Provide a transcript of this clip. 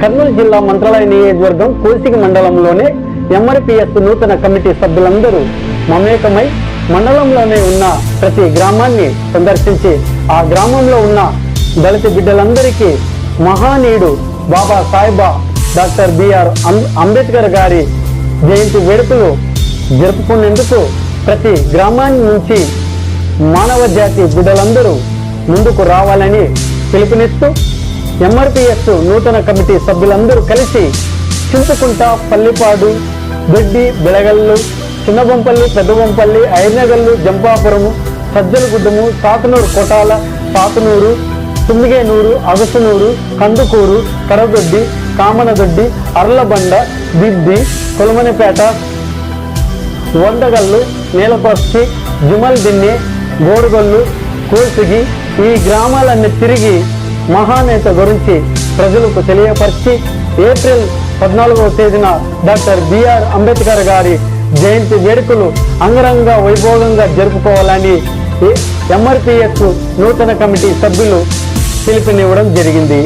కర్నూలు జిల్లా మంత్రాలయ నియోజకవర్గం కోసిగి మండలంలోనే ఎంఆర్పిఎస్ నూతన కమిటీ సభ్యులందరూ మమేకమై మండలంలోనే ఉన్న ప్రతి గ్రామాన్ని సందర్శించి ఆ గ్రామంలో ఉన్న దళిత బిడ్డలందరికీ మహానీయుడు Babasaheb doctor B R Ambedkar గారి జయంతి వేడుకలు జరుపుకునేందుకు ప్రతి గ్రామాన్ని నుంచి మానవ జాతి బిడ్డలందరూ ముందుకు రావాలని పిలుపునిస్తూ ఎంఆర్పిఎస్ నూతన కమిటీ సభ్యులందరూ కలిసి చింతకుంట పల్లిపాడు దొడ్డి బెళగల్లు చిన్నబొంపల్లి పెద్దబొంపల్లి ఐర్నగల్లు జంపాపురము సజ్జలగుడ్డము సాతనూరు కోటాల పాతనూరు తుమ్మిగేనూరు అగసునూరు కందుకూరు కరదొడ్డి కామనదొడ్డి అర్లబండ దిద్ది కొలమనిపేట వందగల్లు నీలపర్చి జుమల్ దిన్నె గోడుగల్లు కోసిగి ఈ గ్రామాలన్నీ తిరిగి మహానేత గురించి ప్రజలకు తెలియపరిచి ఏప్రిల్ పద్నాలుగవ తేదీన డాక్టర్ బిఆర్ అంబేద్కర్ గారి జయంతి వేడుకలు అంగరంగ వైభవంగా జరుపుకోవాలని ఎంఆర్పిఎస్ నూతన కమిటీ సభ్యులు పిలుపునివ్వడం జరిగింది.